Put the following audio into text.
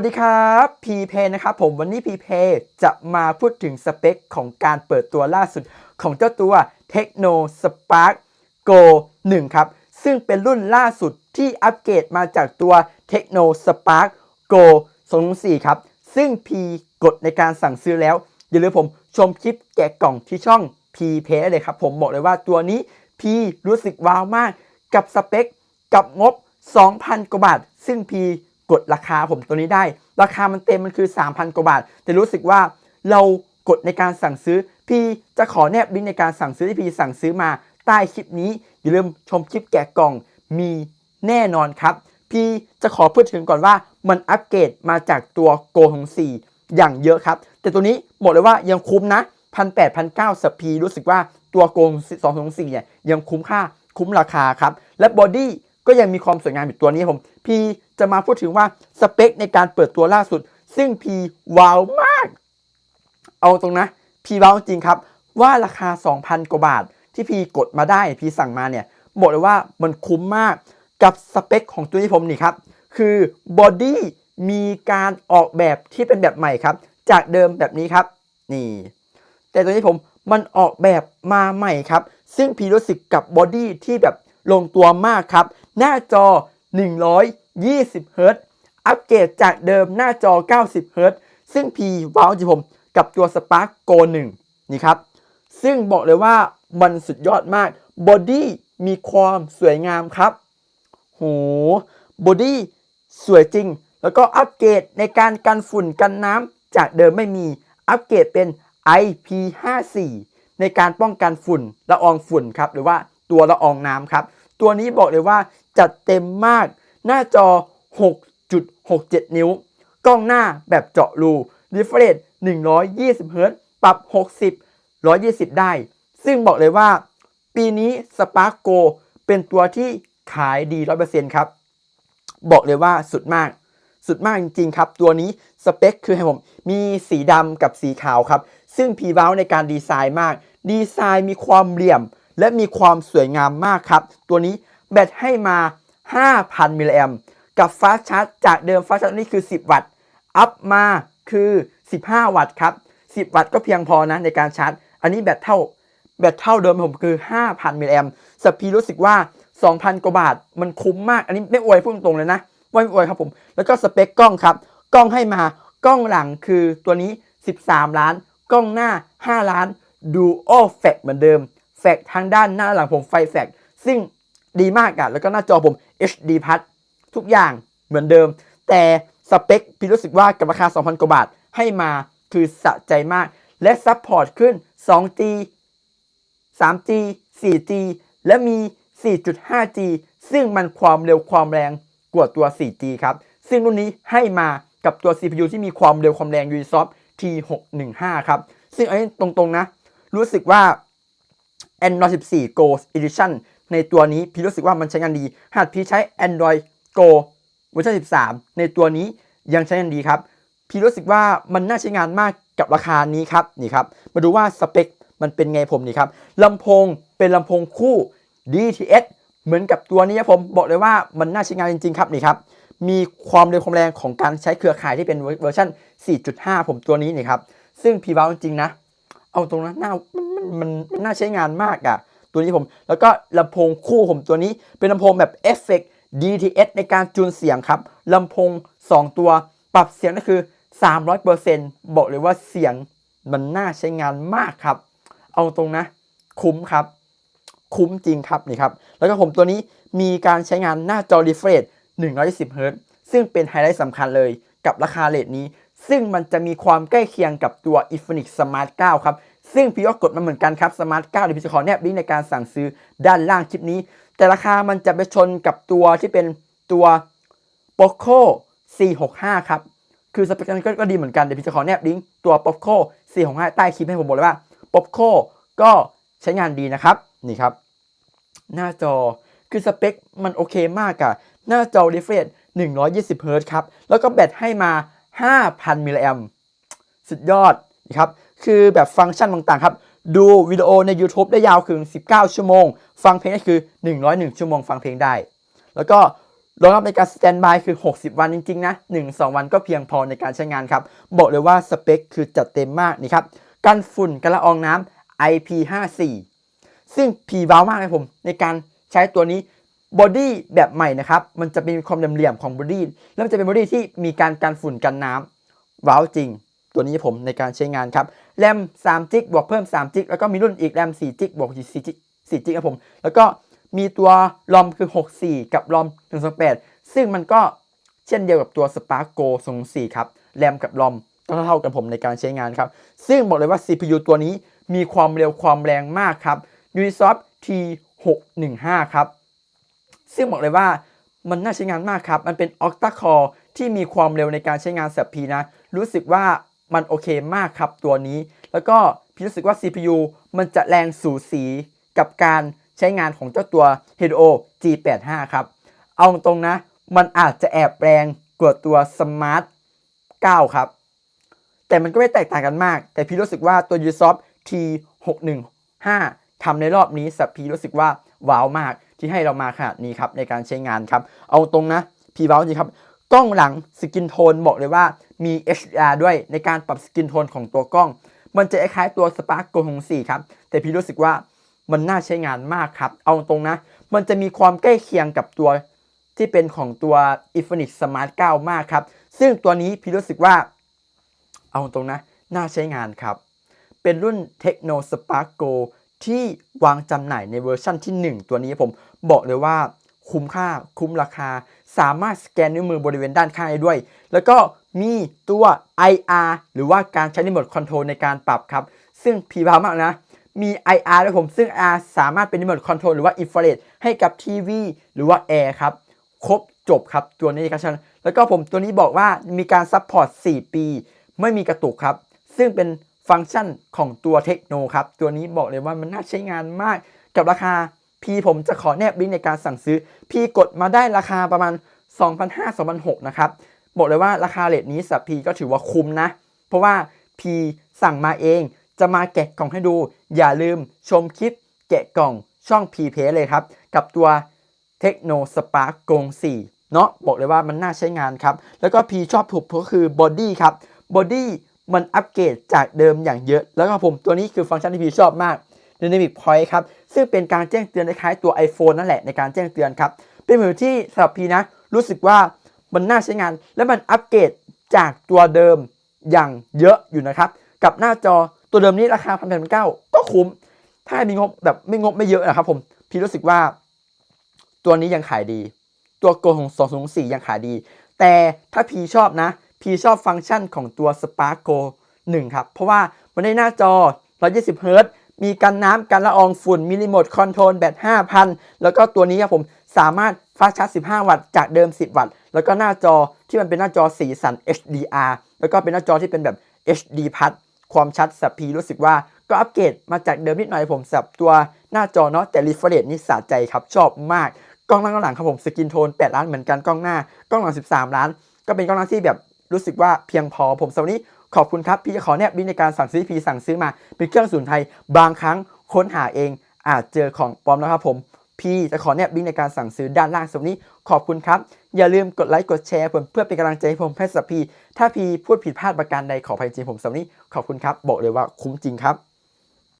สวัสดีครับพีเพนะครับผมวันนี้พีเพจะมาพูดถึงสเปคของการเปิดตัวล่าสุดของเจ้าตัว Techno Spark Go 1 ครับ ซึ่งเป็นรุ่นล่าสุดที่อัปเกรดมาจากตัว Techno Spark Go 204 ครับ ซึ่งพีกดในการสั่งซื้อแล้ว อย่าลืมผมชมคลิปแกะกล่องที่ช่องพีเพเลยครับ ผมบอกเลยว่าตัวนี้พีรู้สึกว้าวมากกับสเปคกับงบ 2,000 กว่าบาท ซึ่งพี กดราคาผมตัวนี้ได้ ราคามันเต็มมันคือ 3,000 กว่าบาท แต่รู้สึกว่าเรากดในการสั่งซื้อ พี่จะขอแนบลิงก์ในการสั่งซื้อที่พี่สั่งซื้อมาใต้คลิปนี้ อย่าลืมชมคลิปแกะกล่องมีแน่นอนครับ พี่จะขอพูดถึงก่อนว่ามันอัปเกรดมาจากตัวโกของ4อย่างเยอะครับ แต่ตัวนี้บอกเลยว่ายังคุ้มนะพันแปดพันเก้าสพีรู้สึกว่าตัวโกงสองของสี่เนี่ยยังคุ้มค่าคุ้มราคาครับ และบอดี้ ก็ยังมีความสวยงามอยู่ตัวนี้ผม พีจะมาพูดถึงว่าสเปคในการเปิดตัวล่าสุด ซึ่งพีว้าวมาก เอาตรงนะ พีว้าวจริงครับ ว่าราคา 2,000 กว่าบาท ที่พีกดมาได้พีสั่งมาเนี่ยบอกเลยว่ามันคุ้มมากกับสเปคของตัวที่ผมนี่ครับ คือบอดี้มีการออกแบบที่เป็นแบบใหม่ครับ จากเดิมแบบนี้ครับ นี่ แต่ตัวนี้ผมมันออกแบบมาใหม่ครับ ซึ่งพีรู้สึกกับบอดี้ที่แบบ ลงตัวมากครับ หน้าจอ 120เฮิรตซ์อัปเกรดจากเดิมหน้าจอ 90เฮิรตซ์ซึ่งพีว้าวจิผมกับตัว Spark Go 1 นี่ครับ ซึ่งบอกเลยว่ามันสุดยอดมากบอดี้มีความสวยงามครับโหบอดี้สวยจริง แล้วก็อัปเกรดในการกันฝุ่นกันน้ำจากเดิมไม่มี อัปเกรดเป็น IP54 ในการป้องกันฝุ่นละอองฝุ่นครับ หรือว่าตัวละอองน้ำครับ ตัวนี้บอกเลยว่าจัดเต็มมาก หน้าจอ 6.67 นิ้ว กล้องหน้าแบบเจาะรู refresh 120เฮิรตปรับ 60 120 ได้ ซึ่งบอกเลยว่า ปีนี้ Spark Go เป็นตัวที่ขายดี 100%ครับ บอกเลยว่าสุดมาก สุดมากจริงๆครับ ตัวนี้สเปคคือให้ผม มีสีดำกับสีขาวครับ ซึ่งพีว้าในการดีไซน์มาก ดีไซน์มีความเหลี่ยม และมีความสวยงามมากครับ ตัวนี้แบตให้มา 5,000 มิลลิแอมกับฟาสชาร์จจากเดิมฟาสชาร์จนี่คือ 10 วัตต์ อัพมาคือ 15 วัตต์ครับ 10 วัตต์ก็เพียงพอนะในการชาร์จ อันนี้แบตเท่า แบตเท่าเดิมผมคือ 5,000 มิลลิแอมสปีรู้สึกว่า 2,000 กว่าบาท มันคุ้มมาก อันนี้ไม่อวยพูดตรงเลยนะไม่อวยครับผม แล้วก็สเปคกล้องครับ กล้องให้มากล้องหลังคือตัวนี้ 13 ล้าน กล้องหน้า 5 ล้านดูโอแฟกเหมือนเดิม แฟกทางด้านหน้าหลังผมไฟแฟกซึ่งดีมากอะแล้วก็หน้าจอผม HD พัดทุกอย่างเหมือนเดิม แต่สเปคพี่รู้สึกว่ากับราคา 2,000 กว่าบาทให้มาคือสะใจมาก และซัพพอร์ตขึ้น 2G 3G 4G และมี 4.5G ซึ่งมันความเร็วความแรงกว่าตัว 4G ครับ ซึ่งรุ่นนี้ให้มากับตัว CPU ที่มีความเร็วความแรง Ubisoft T615 ครับ ซึ่งอันนี้ตรงๆนะ รู้สึกว่า Android 14 Go Edition ในตัวนี้พี่รู้สึกว่ามันใช้งานดี หากพี่ใช้ Android Go เวอร์ชัน13 ในตัวนี้ยังใช้งานดีครับ พี่รู้สึกว่ามันน่าใช้งานมากกับราคานี้ครับนี่ครับ มาดูว่าสเปคมันเป็นไงผมนี่ครับลำโพงเป็นลำโพงคู่ DTS เหมือนกับตัวนี้ครับผมบอกเลยว่ามันน่าใช้งานจริง ๆ ครับนี่ครับมีความเร็วความแรงของการใช้เครือข่ายที่เป็นเวอร์ชัน4.5 ผมตัวนี้นี่ครับซึ่งพี่ว้าวจริงๆนะ เอาตรงนั้นน่ามันมันมันมน,น่าใช้งานมากอะตัวนี้ผม แล้วก็ลำโพงคู่ผมตัวนี้เป็นลำโพงแบบเอฟเฟก DTS ในการจูนเสียงครับลำโพง 2 ตัวปรับเสียงก็คือ 300%บอกเลยว่าเสียงมันน่าใช้งานมากครับ เอาตรงนะ คุ้มครับ คุ้มจริงครับนี่ครับ แล้วก็ผมตัวนี้มีการใช้งานหน้าจอ refresh 120 Hz ซึ่งเป็นไฮไลท์สำคัญเลยกับราคาเลทนี้ ซึ่งมันจะมีความใกล้เคียงกับตัว Infinix Smart 9 ครับ ซึ่งพี่ก็กดมาเหมือนกันครับ Smart 9เดี๋ยวพี่จะขอแนบลิงก์ในการสั่งซื้อด้านล่างคลิปนี้ แต่ราคามันจะไปชนกับตัวที่เป็นตัว Poco C65 ครับ คือสเปคนั้นก็ก็ดีเหมือนกัน เดี๋ยวพี่จะขอแนบลิงก์ตัว Poco C65 ใต้คลิปให้ผมบอกเลยว่า Poco ก็ใช้งานดีนะครับ นี่ครับ หน้าจอคือสเปคมันโอเคมากอะหน้าจอ refresh 120 Hz ครับ แล้วก็แบตให้มา 5,000 มิลลิแอมสุดยอดนะครับคือแบบฟังก์ชันต่างๆครับ ดูวิดีโอใน YouTube ได้ยาวถึง 19 ชั่วโมง ฟังเพลงได้คือ 101 ชั่วโมงฟังเพลงได้ แล้วก็รองรับในการสแตนบายคือ 60 วันจริงๆนะ 1-2 วันก็เพียงพอในการใช้งานครับ บอกเลยว่าสเปคคือจัดเต็มมากนี่ครับ กันฝุ่นกันละอองน้ำ IP54 ซึ่งพีว้าวมากเลยผม ในการใช้ตัวนี้ บอดี้แบบใหม่นะครับ มันจะเป็นความเหลี่ยมๆของบอดี้แล้วมันจะเป็นบอดี้ที่มีการกันฝุ่นกันน้ำว้าวจริง ตัวนี้ผมในการใช้งานครับแรม3จิกบวกเพิ่ม3จิกแล้วก็มีรุ่นอีกแรม4จิกบวก4จิก4จิกครับผม แล้วก็มีตัวรอมคือ 64 กับรอม128 ซึ่งมันก็เช่นเดียวกับตัว Spark Go 24ครับแรมกับรอมก็เท่ากันผมในการใช้งานครับ ซึ่งบอกเลยว่า CPU ตัวนี้มีความเร็วความแรงมากครับ Unisoc T615 ครับ ซึ่งบอกเลยว่ามันน่าใช้งานมากครับ มันเป็น Octa Core ที่มีความเร็วในการใช้งานแสบพีนะ รู้สึกว่ามันโอเคมากครับตัวนี้ แล้วก็พี่รู้สึกว่า CPU มันจะแรงสูสีกับการใช้งานของเจ้าตัว Helio G85 ครับ เอาตรงนะ มันอาจจะแอบแรงกว่าตัว Smart 9 ครับ แต่มันก็ไม่แตกต่างกันมาก แต่พี่รู้สึกว่าตัว Ubisoft T615 ทำในรอบนี้สับพีรู้สึกว่า ว้าวมากที่ให้เรามาขนาดนี้ครับในการใช้งานครับ เอาตรงนะพี่ว้าวจริงครับกล้องหลังสกินโทนบอกเลยว่ามี HDR ด้วยในการปรับสกินโทนของตัวกล้อง มันจะคล้ายๆตัว Spark Go 64 ครับ แต่พี่รู้สึกว่ามันน่าใช้งานมากครับ เอาตรงนะ มันจะมีความใกล้เคียงกับตัวที่เป็นของตัว Infinix Smart 9 มากครับ ซึ่งตัวนี้พี่รู้สึกว่า เอาตรงนะ น่าใช้งานครับ เป็นรุ่น Techno Spark Go ที่วางจำหน่ายในเวอร์ชั่นที่ 1 ตัวนี้ผมบอกเลยว่าคุ้มค่าคุ้มราคา สามารถสแกนนิ้วมือบริเวณด้านข้างได้ด้วย แล้วก็มีตัว IR หรือว่าการใช้รีโมทคอนโทรลในการปรับครับ ซึ่งพีพามากนะ มี IR ด้วยผมซึ่ง R สามารถเป็นรีโมทคอนโทรลหรือว่าอินฟราเรดให้กับทีวีหรือว่าแอร์ครับ ครบจบครับตัวนี้ครับแล้วก็ผมตัวนี้บอกว่ามีการซัพพอร์ต 4 ปี ไม่มีกระตุกครับ ซึ่งเป็น ฟังก์ชันของตัวเทคโนครับ ตัวนี้บอกเลยว่ามันน่าใช้งานมากกับราคา พี่ผมจะขอแนบลิงก์ในการสั่งซื้อ พี่กดมาได้ราคาประมาณ 2,500-2,600 นะครับ บอกเลยว่าราคาเลทนี้สับพีก็ถือว่าคุ้มนะ เพราะว่าพีสั่งมาเอง จะมาแกะกล่องให้ดู อย่าลืมชมคลิปแกะกล่องช่องพีเพเลยครับ กับตัวเทคโนสปาร์กกง4เนาะบอกเลยว่ามันน่าใช้งานครับ แล้วก็พีชอบถูกก็คือบอดี้ครับบอดี้ มันอัปเกรดจากเดิมอย่างเยอะ แล้วก็ผมตัวนี้คือฟังก์ชันที่พีชอบมาก Dynamic Point ครับ ซึ่งเป็นการแจ้งเตือนคล้ายๆตัว iPhone นั่นแหละในการแจ้งเตือนครับ เป็นมือที่สำหรับพีนะ รู้สึกว่ามันน่าใช้งาน และมันอัปเกรดจากตัวเดิมอย่างเยอะอยู่นะครับ กับหน้าจอตัวเดิมนี้ราคาพันแปดเก้าก็คุ้ม ถ้ามีงบแบบไม่งบไม่เยอะนะครับผม พี่รู้สึกว่า ตัวนี้ยังขายดี ตัวโกของ204ยังขายดี แต่ถ้าพีชอบนะ พีชอบฟังก์ชันของตัว Spark Go 1 ครับ เพราะว่ามันได้หน้าจอ 120เฮิรตซ์มีกันน้ำกันละอองฝุ่น มีรีโมทคอนโทรลแบต 5,000 แล้วก็ตัวนี้ครับผมสามารถฟาสชาร์จ 15 วัตต์จากเดิม 10 วัตต์ แล้วก็หน้าจอที่มันเป็นหน้าจอสีสัน HDR แล้วก็เป็นหน้าจอที่เป็นแบบ HD พัดความชัดสับพีรู้สึกว่าก็อัปเกรดมาจากเดิมนิดหน่อยผมสับตัวหน้าจอเนาะแต่รีเฟรชนี่สะใจครับ ชอบมาก กล้องหน้ากล้องหลังครับผมสกินโทน 8 ล้านเหมือนกันกล้องหน้ากล้องหลัง 13 ล้าน ก็เป็นกล้องหน้าที่แบบ รู้สึกว่าเพียงพอผมสำหรับวันนี้ขอบคุณครับ พี่จะขอแนบลิงก์ในการสั่งซื้อพีสั่งซื้อมา เป็นเครื่องสูนไทย บางครั้งค้นหาเองอาจเจอของปลอมนะครับผม พี่จะขอแนบลิงก์ในการสั่งซื้อด้านล่างสำหรับวันนี้ขอบคุณครับ อย่าลืมกดไลค์กดแชร์ผมเพื่อเป็นกำลังใจให้ผมให้สับพีถ้าพีพูดผิดพลาดประการใดขออภัยจริงผมสำหรับวันนี้ขอบคุณครับ บอกเลยว่าคุ้มจริงครับ